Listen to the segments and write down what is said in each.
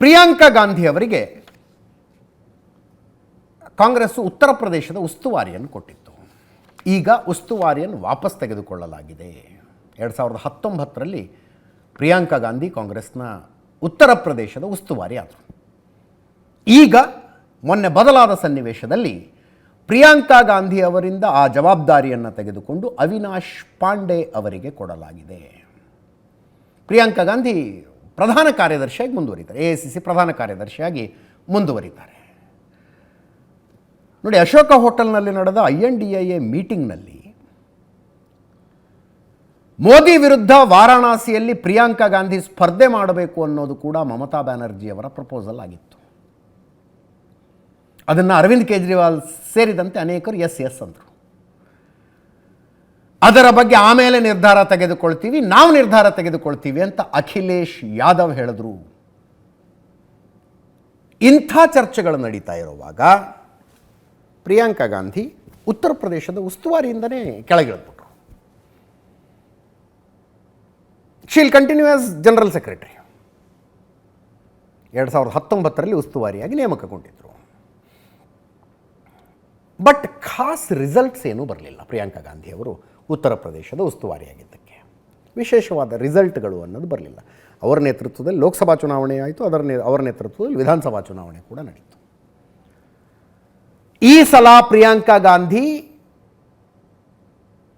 ಪ್ರಿಯಾಂಕಾ ಗಾಂಧಿ ಅವರಿಗೆ ಕಾಂಗ್ರೆಸ್ ಉತ್ತರ ಪ್ರದೇಶದ ಉಸ್ತುವಾರಿಯನ್ನು ಕೊಟ್ಟಿತ್ತು. ಈಗ ಉಸ್ತುವಾರಿಯನ್ನು ವಾಪಸ್ ತೆಗೆದುಕೊಳ್ಳಲಾಗಿದೆ. ಎರಡು ಸಾವಿರದ ಹತ್ತೊಂಬತ್ತರಲ್ಲಿ ಪ್ರಿಯಾಂಕಾ ಗಾಂಧಿ ಕಾಂಗ್ರೆಸ್ನ ಉತ್ತರ ಪ್ರದೇಶದ ಉಸ್ತುವಾರಿ ಆದರು. ಈಗ ಮೊನ್ನೆ ಬದಲಾದ ಸನ್ನಿವೇಶದಲ್ಲಿ ಪ್ರಿಯಾಂಕಾ ಗಾಂಧಿ ಅವರಿಂದ ಆ ಜವಾಬ್ದಾರಿಯನ್ನು ತೆಗೆದುಕೊಂಡು ಅವಿನಾಶ್ ಪಾಂಡೆ ಅವರಿಗೆ ಕೊಡಲಾಗಿದೆ. ಪ್ರಿಯಾಂಕಾ ಗಾಂಧಿ ಪ್ರಧಾನ ಕಾರ್ಯದರ್ಶಿಯಾಗಿ ಮುಂದುವರಿತಾರೆ. ಎ ಸಿ ಸಿ ಪ್ರಧಾನ ಕಾರ್ಯದರ್ಶಿಯಾಗಿ ಮುಂದುವರಿತಾರೆ. ನೋಡಿ, ಅಶೋಕ ಹೋಟೆಲ್ನಲ್ಲಿ ನಡೆದ I N D I A ಮೀಟಿಂಗ್ನಲ್ಲಿ Modi ವಿರುದ್ಧ ವಾರಾಣಸಿಯಲ್ಲಿ ಪ್ರಿಯಾಂಕಾ ಗಾಂಧಿ ಸ್ಪರ್ಧೆ ಮಾಡಬೇಕು ಅನ್ನೋದು ಕೂಡ ಮಮತಾ ಬ್ಯಾನರ್ಜಿಯವರ ಪ್ರಪೋಸಲ್ ಆಗಿತ್ತು. ಅದನ್ನು ಅರವಿಂದ್ ಕೇಜ್ರಿವಾಲ್ ಸೇರಿದಂತೆ ಅನೇಕರು ಎಸ್ ಎಸ್ ಅಂದರು. ಅದರ ಬಗ್ಗೆ ಆಮೇಲೆ ನಿರ್ಧಾರ ತೆಗೆದುಕೊಳ್ತೀವಿ, ನಾವು ನಿರ್ಧಾರ ತೆಗೆದುಕೊಳ್ತೀವಿ ಅಂತ ಅಖಿಲೇಶ್ ಯಾದವ್ ಹೇಳಿದ್ರು. ಇಂಥ ಚರ್ಚೆಗಳು ನಡೀತಾ ಇರುವಾಗ ಪ್ರಿಯಾಂಕಾ ಗಾಂಧಿ ಉತ್ತರ ಪ್ರದೇಶದ ಉಸ್ತುವಾರಿಯಿಂದನೇ ಕೆಳಗಿಳಿದ್ಬಿಟ್ರು. She'll continue as general secretary ಎರಡು ಸಾವಿರದ ಹತ್ತೊಂಬತ್ತರಲ್ಲಿ ಉಸ್ತುವಾರಿಯಾಗಿ ನೇಮಕಗೊಂಡಿದ್ದರು ಬಟ್ ಖಾಸ್ ರಿಸಲ್ಟ್ಸ್ ಏನೂ ಬರಲಿಲ್ಲ ಪ್ರಿಯಾಂಕಾ ಗಾಂಧಿ ಅವರು. ಉತ್ತರ ಪ್ರದೇಶದ ಉಸ್ತುವಾರಿಯಾಗಿದ್ದಕ್ಕೆ. ವಿಶೇಷವಾದ ರಿಸಲ್ಟ್ಗಳು ಅನ್ನೋದು ಬರಲಿಲ್ಲ. ಅವರ ನೇತೃತ್ವದಲ್ಲಿ ಲೋಕಸಭಾ ಚುನಾವಣೆ ಆಯಿತು, ಅದರ ಅವರ ನೇತೃತ್ವದಲ್ಲಿ ವಿಧಾನಸಭಾ ಚುನಾವಣೆ ಕೂಡ ನಡೀತು. ಈ ಸಲ ಪ್ರಿಯಾಂಕಾ ಗಾಂಧಿ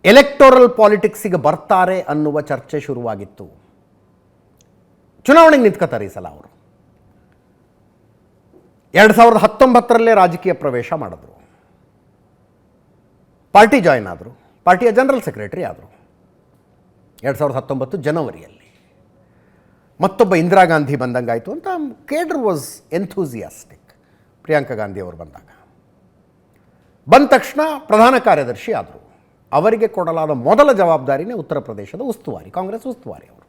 ಎಲೆಕ್ಟೋರಲ್ ಪಾಲಿಟಿಕ್ಸಿಗೆ ಬರ್ತಾರೆ ಅನ್ನುವ ಚರ್ಚೆ ಶುರುವಾಗಿತ್ತು. ಚುನಾವಣೆಗೆ ನಿಂತ್ಕೋತಾರೆ ಈ ಸಲ ಅವರು. ಎರಡು ಸಾವಿರದ ಹತ್ತೊಂಬತ್ತರಲ್ಲೇ ರಾಜಕೀಯ ಪ್ರವೇಶ ಮಾಡಿದ್ರು. ಪಾರ್ಟಿ ಜಾಯ್ನ್ ಆದರು. ಪಾರ್ಟಿಯ ಜನರಲ್ ಸೆಕ್ರೆಟರಿ ಆದರು. ಎರಡು ಸಾವಿರದ ಹತ್ತೊಂಬತ್ತು ಜನವರಿಯಲ್ಲಿ. ಮತ್ತೊಬ್ಬ ಇಂದಿರಾ ಗಾಂಧಿ ಬಂದಂಗಾಯಿತು ಅಂತ cadre was enthusiastic Priyanka Gandhi ಅವರು ಬಂದಾಗ. ಬಂದ ತಕ್ಷಣ ಪ್ರಧಾನ ಕಾರ್ಯದರ್ಶಿ ಆದರು. ಅವರಿಗೆ ಕೊಡಲಾದ ಮೊದಲ ಜವಾಬ್ದಾರಿನೇ ಉತ್ತರ ಪ್ರದೇಶದ ಉಸ್ತುವಾರಿ, ಕಾಂಗ್ರೆಸ್ ಉಸ್ತುವಾರಿ ಅವರು.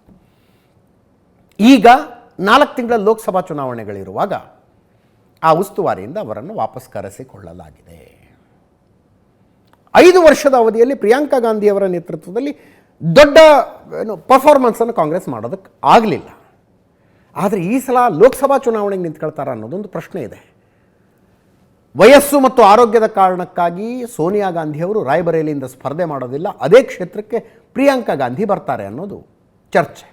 ಈಗ ನಾಲ್ಕು ತಿಂಗಳ ಲೋಕಸಭಾ ಚುನಾವಣೆಗಳಿರುವಾಗ ಆ ಉಸ್ತುವಾರಿಯಿಂದ ಅವರನ್ನು ವಾಪಸ್ ಕರೆಸಿಕೊಳ್ಳಲಾಗಿದೆ. ಐದು ವರ್ಷದ ಅವಧಿಯಲ್ಲಿ ಪ್ರಿಯಾಂಕಾ ಗಾಂಧಿಯವರ ನೇತೃತ್ವದಲ್ಲಿ ದೊಡ್ಡ, ಏನು ಪರ್ಫಾರ್ಮೆನ್ಸನ್ನು ಕಾಂಗ್ರೆಸ್ ಮಾಡೋದಕ್ಕೆ ಆಗಲಿಲ್ಲ. ಆದರೆ ಈ ಸಲ ಲೋಕಸಭಾ ಚುನಾವಣೆಗೆ ನಿಂತ್ಕೊಳ್ತಾರ ಅನ್ನೋದೊಂದು ಪ್ರಶ್ನೆ ಇದೆ. ವಯಸ್ಸು ಮತ್ತು ಆರೋಗ್ಯದ ಕಾರಣಕ್ಕಾಗಿ ಸೋನಿಯಾ ಗಾಂಧಿಯವರು ರಾಯಬರೇಲಿಯಿಂದ ಸ್ಪರ್ಧೆ ಮಾಡೋದಿಲ್ಲ. ಅದೇ ಕ್ಷೇತ್ರಕ್ಕೆ ಪ್ರಿಯಾಂಕಾ ಗಾಂಧಿ ಬರ್ತಾರೆ ಅನ್ನೋದು ಚರ್ಚೆ.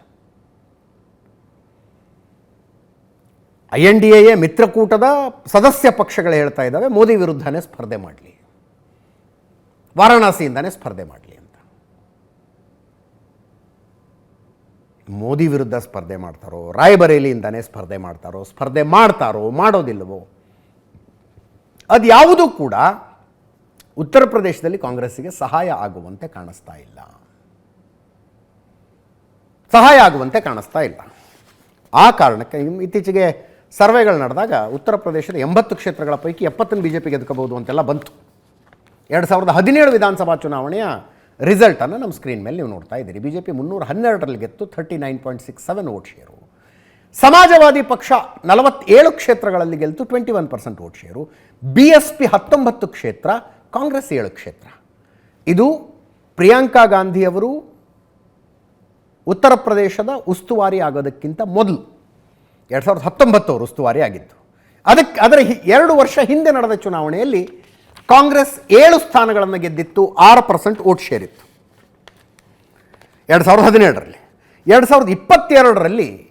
ಐ ಎನ್ ಡಿ ಎ ಮಿತ್ರಕೂಟದ ಸದಸ್ಯ ಪಕ್ಷಗಳು ಹೇಳ್ತಾ ಇದ್ದಾವೆ, ಮೋದಿ ವಿರುದ್ಧನೇ ಸ್ಪರ್ಧೆ ಮಾಡಲಿ. ವಾರಾಣಸಿಯಿಂದನೇ ಸ್ಪರ್ಧೆ ಮಾಡಲಿ ಅಂತ. ಮೋದಿ ವಿರುದ್ಧ ಸ್ಪರ್ಧೆ ಮಾಡ್ತಾರೋ, ರಾಯಬರೇಲಿಯಿಂದನೇ ಸ್ಪರ್ಧೆ ಮಾಡ್ತಾರೋ ಸ್ಪರ್ಧೆ ಮಾಡ್ತಾರೋ ಮಾಡೋದಿಲ್ಲವೋ ಅದು ಯಾವುದೂ ಕೂಡ ಉತ್ತರ ಪ್ರದೇಶದಲ್ಲಿ ಕಾಂಗ್ರೆಸ್ಸಿಗೆ ಸಹಾಯ ಆಗುವಂತೆ ಕಾಣಿಸ್ತಾ ಇಲ್ಲ. ಸಹಾಯ ಆಗುವಂತೆ ಕಾಣಿಸ್ತಾ ಇಲ್ಲ. ಆ ಕಾರಣಕ್ಕೆ ಇತ್ತೀಚೆಗೆ ಸರ್ವೆಗಳು ನಡೆದಾಗ ಉತ್ತರ ಪ್ರದೇಶದ ಎಂಬತ್ತು ಕ್ಷೇತ್ರಗಳ ಪೈಕಿ ಎಪ್ಪತ್ತನ್ನು ಬಿ ಜೆ ಪಿ ಗೆದ್ಕೋಬೋದು ಅಂತೆಲ್ಲ ಬಂತು. ಎರಡು ಸಾವಿರದ ಹದಿನೇಳು ವಿಧಾನಸಭಾ ಚುನಾವಣೆಯ ರಿಸಲ್ಟನ್ನು ನಮ್ಮ ಸ್ಕ್ರೀನ್ ಮೇಲೆ ನೀವು ನೋಡ್ತಾ ಇದ್ದೀರಿ. ಬಿ ಜೆ ಪಿ ಮುನ್ನೂರ ಹನ್ನೆರಡರಲ್ಲಿ ಗೆತ್ತು thirty nine point six seven vote share Samajwadi ಪಕ್ಷ ನಲವತ್ತೇಳು ಕ್ಷೇತ್ರಗಳಲ್ಲಿ ಗೆಲ್ತು twenty one percent vote share B S P ಹತ್ತೊಂಬತ್ತು ಕ್ಷೇತ್ರ, ಕಾಂಗ್ರೆಸ್ ಏಳು ಕ್ಷೇತ್ರ. ಇದು ಪ್ರಿಯಾಂಕಾ ಗಾಂಧಿಯವರು ಉತ್ತರ ಪ್ರದೇಶದ ಉಸ್ತುವಾರಿ ಆಗೋದಕ್ಕಿಂತ ಮೊದಲು. ಎರಡು ಸಾವಿರದ ಹತ್ತೊಂಬತ್ತು ಅವರು ಉಸ್ತುವಾರಿ ಆಗಿದ್ದು. ಅದಕ್ಕೆ ಅದರ ಎರಡು ವರ್ಷ ಹಿಂದೆ ನಡೆದ ಚುನಾವಣೆಯಲ್ಲಿ ಕಾಂಗ್ರೆಸ್ ಏಳು ಸ್ಥಾನಗಳನ್ನು ಗೆದ್ದಿತ್ತು, ಆರು ಪರ್ಸೆಂಟ್ ವೋಟ್ ಶೇರ್ ಇತ್ತು. ಎರಡು ಸಾವಿರದ ಹದಿನೇಳರಲ್ಲಿ. ಎರಡು ಸಾವಿರದ ಇಪ್ಪತ್ತೆರಡರಲ್ಲಿ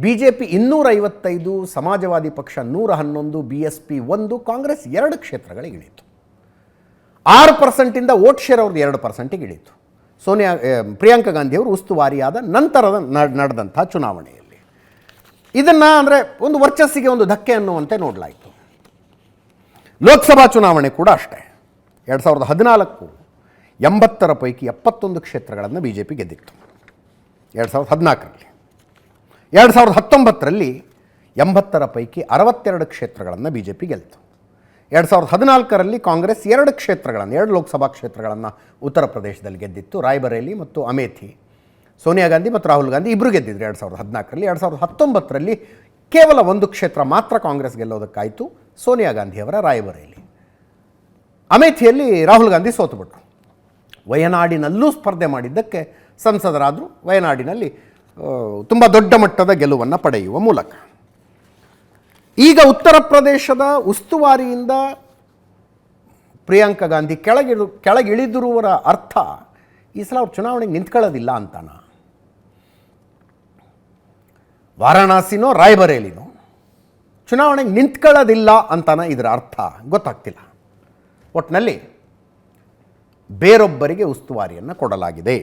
ಬಿ ಜೆ ಪಿ ಇನ್ನೂರೈವತ್ತೈದು, ಸಮಾಜವಾದಿ ಪಕ್ಷ ನೂರ ಹನ್ನೊಂದು ಬಿ ಎಸ್ ಪಿ ಒಂದು, ಕಾಂಗ್ರೆಸ್ ಎರಡು ಕ್ಷೇತ್ರಗಳಿಗೆ ಇಳಿಯಿತು. ಆರು ಪರ್ಸೆಂಟಿಂದ ವೋಟ್ ಶೇರ್ ಅವ್ರದ್ದು ಎರಡು ಪರ್ಸೆಂಟಿಗೆ ಇಳಿಯಿತು. ಸೋನಿಯಾ ಪ್ರಿಯಾಂಕಾ ಗಾಂಧಿಯವರು ಉಸ್ತುವಾರಿಯಾದ ನಂತರದ ನಡ್- ನಡೆದಂಥ ಚುನಾವಣೆಯಲ್ಲಿ. ಇದನ್ನು ಅಂದರೆ ಒಂದು ವರ್ಚಸ್ಸಿಗೆ ಒಂದು ಧಕ್ಕೆ ಅನ್ನುವಂತೆ ನೋಡಲಾಯಿತು. ಲೋಕಸಭಾ ಚುನಾವಣೆ ಕೂಡ ಅಷ್ಟೇ. ಎರಡು ಸಾವಿರದ ಹದಿನಾಲ್ಕು ಎಂಬತ್ತರ ಪೈಕಿ ಎಪ್ಪತ್ತೊಂದು ಕ್ಷೇತ್ರಗಳನ್ನು ಬಿ ಜೆ ಪಿ ಗೆದ್ದಿತ್ತು. ಎರಡು ಸಾವಿರದ ಹದಿನಾಲ್ಕರಲ್ಲಿ. ಎರಡು ಸಾವಿರದ ಹತ್ತೊಂಬತ್ತರಲ್ಲಿ ಎಂಬತ್ತರ ಪೈಕಿ ಅರವತ್ತೆರಡು ಕ್ಷೇತ್ರಗಳನ್ನು ಬಿ ಜೆ ಪಿ ಗೆಲ್ತು. ಎರಡು ಸಾವಿರದ ಹದಿನಾಲ್ಕರಲ್ಲಿ ಕಾಂಗ್ರೆಸ್ ಎರಡು ಕ್ಷೇತ್ರಗಳನ್ನು, ಎರಡು ಲೋಕಸಭಾ ಕ್ಷೇತ್ರಗಳನ್ನು ಉತ್ತರ ಪ್ರದೇಶದಲ್ಲಿ ಗೆದ್ದಿತ್ತು. ರಾಯ್ಬರೇಲಿ ಮತ್ತು ಅಮೇಥಿ, ಸೋನಿಯಾ ಗಾಂಧಿ ಮತ್ತು ರಾಹುಲ್ ಗಾಂಧಿ ಇಬ್ಬರು ಗೆದ್ದಿದ್ರು ಎರಡು ಸಾವಿರದ ಹದಿನಾಲ್ಕರಲ್ಲಿ. ಎರಡು ಸಾವಿರದ ಹತ್ತೊಂಬತ್ತರಲ್ಲಿ ಕೇವಲ ಒಂದು ಕ್ಷೇತ್ರ ಮಾತ್ರ ಕಾಂಗ್ರೆಸ್ ಗೆಲ್ಲೋದಕ್ಕಾಯಿತು. ಸೋನಿಯಾ ಗಾಂಧಿಯವರ ರಾಯಬರೇಲಿ. ಅಮೇಥಿಯಲ್ಲಿ ರಾಹುಲ್ ಗಾಂಧಿ ಸೋತುಬಿಟ್ರು. ವಯನಾಡಿನಲ್ಲೂ ಸ್ಪರ್ಧೆ ಮಾಡಿದ್ದಕ್ಕೆ ಸಂಸದರಾದರೂ ವಯನಾಡಿನಲ್ಲಿ ತುಂಬ ದೊಡ್ಡ ಮಟ್ಟದ ಗೆಲುವನ್ನು ಪಡೆಯುವ ಮೂಲಕ. ಈಗ ಉತ್ತರ ಪ್ರದೇಶದ ಉಸ್ತುವಾರಿಯಿಂದ ಪ್ರಿಯಾಂಕಾ ಗಾಂಧಿ ಕೆಳಗಿಳು ಕೆಳಗಿಳಿದಿರುವರ ಅರ್ಥ ಈ ಸಲ ಅವ್ರು ಚುನಾವಣೆಗೆ ನಿಂತ್ಕೊಳ್ಳೋದಿಲ್ಲ ಅಂತಾನ. ವಾರಾಣಸಿನೋ ರಾಯ್ಬರೇಲಿನೋ ಚುನಾವಣೆಗೆ ನಿಂತ್ಕೊಳ್ಳೋದಿಲ್ಲ ಅಂತಾನೆ ಇದರ ಅರ್ಥ. ಗೊತ್ತಾಗ್ತಿಲ್ಲ. ಒಟ್ಟಿನಲ್ಲಿ ಬೇರೊಬ್ಬರಿಗೆ ಉಸ್ತುವಾರಿಯನ್ನು ಕೊಡಲಾಗಿದೆ.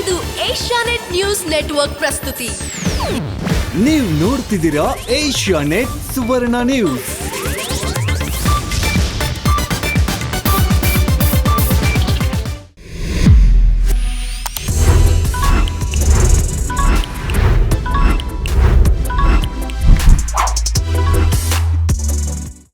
ಇದು ಏಷ್ಯಾನೆಟ್ ನ್ಯೂಸ್ ನೆಟ್ವರ್ಕ್ ಪ್ರಸ್ತುತಿ. ನೀವು ನೋಡ್ತಿದ್ದೀರಾ ಏಷ್ಯಾ ನೆಟ್ ಸುವರ್ಣ ನ್ಯೂಸ್.